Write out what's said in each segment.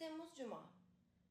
Temmuz Cuma.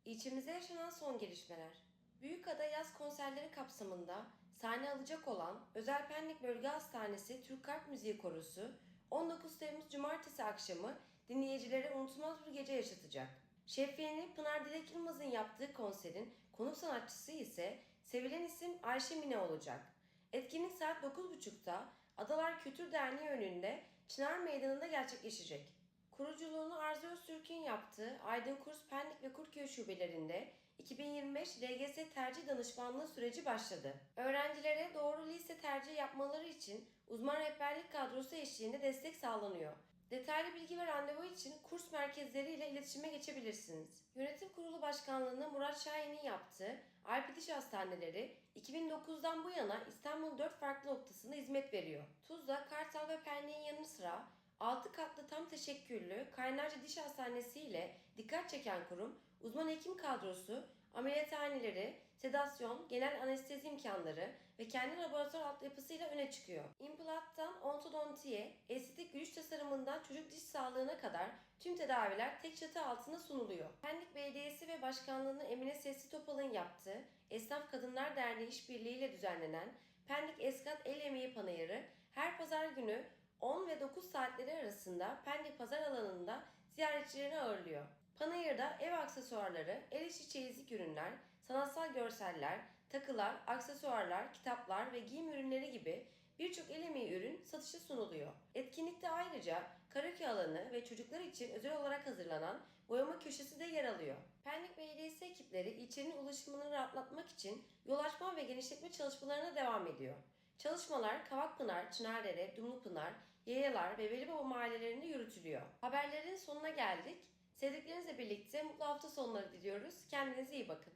İlçemizde yaşanan son gelişmeler. Büyükada yaz konserleri kapsamında sahne alacak olan Özel Pendik Bölge Hastanesi Türk Kalp Müziği Korosu 19 Temmuz Cumartesi akşamı dinleyicilere unutulmaz bir gece yaşatacak. Şefliğini Pınar Dilek Yılmaz'ın yaptığı konserin konuk sanatçısı ise sevilen isim Ayşe Mine olacak. Etkinlik saat 9.30'da Adalar Kültür Derneği önünde Çınar Meydanı'nda gerçekleşecek. Kuruculuğunu Arzu Öztürk'ün yaptığı Aydın Kurs Pendik ve Kurtköy şubelerinde 2025 LGS tercih danışmanlığı süreci başladı. Öğrencilere doğru lise tercih yapmaları için uzman rehberlik kadrosu eşliğinde destek sağlanıyor. Detaylı bilgi ve randevu için kurs merkezleriyle iletişime geçebilirsiniz. Yönetim Kurulu Başkanlığı'nı Murat Şahin'in yaptığı Alp Diş Hastaneleri 2009'dan bu yana İstanbul'un 4 farklı noktasında hizmet veriyor. Tuzla, Kartal ve Pendik'in yanı sıra 6 katlı tam teşekküllü Kaynarca Diş Hastanesi ile dikkat çeken kurum, uzman hekim kadrosu, ameliyathaneleri, sedasyon, genel anestezi imkanları ve kendi laboratuvar altyapısıyla öne çıkıyor. İmplanttan ontodontiye, estetik gülüş tasarımından çocuk diş sağlığına kadar tüm tedaviler tek çatı altında sunuluyor. Pendik Belediyesi ve Başkanlığı'nın Emine Sesli Topal'ın yaptığı Esnaf Kadınlar Derneği işbirliğiyle düzenlenen Pendik Eskat El Emeği Panayırı her pazar günü 10 ve 9 saatleri arasında Pendik Pazar alanında ziyaretçilerini ağırlıyor. Panayır'da ev aksesuarları, el işi çeyizlik ürünler, sanatsal görseller, takılar, aksesuarlar, kitaplar ve giyim ürünleri gibi birçok el emeği ürün satışa sunuluyor. Etkinlikte ayrıca karaoke alanı ve çocuklar için özel olarak hazırlanan boyama köşesi de yer alıyor. Pendik Belediyesi ekipleri ilçenin ulaşımını rahatlatmak için yol açma ve genişletme çalışmalarına devam ediyor. Çalışmalar Kavakpınar, Çınardere, Dumlupınar, Yayalar ve Velibaba mahallelerinde yürütülüyor. Haberlerin sonuna geldik. Sevdiklerinizle birlikte mutlu hafta sonları diliyoruz. Kendinize iyi bakın.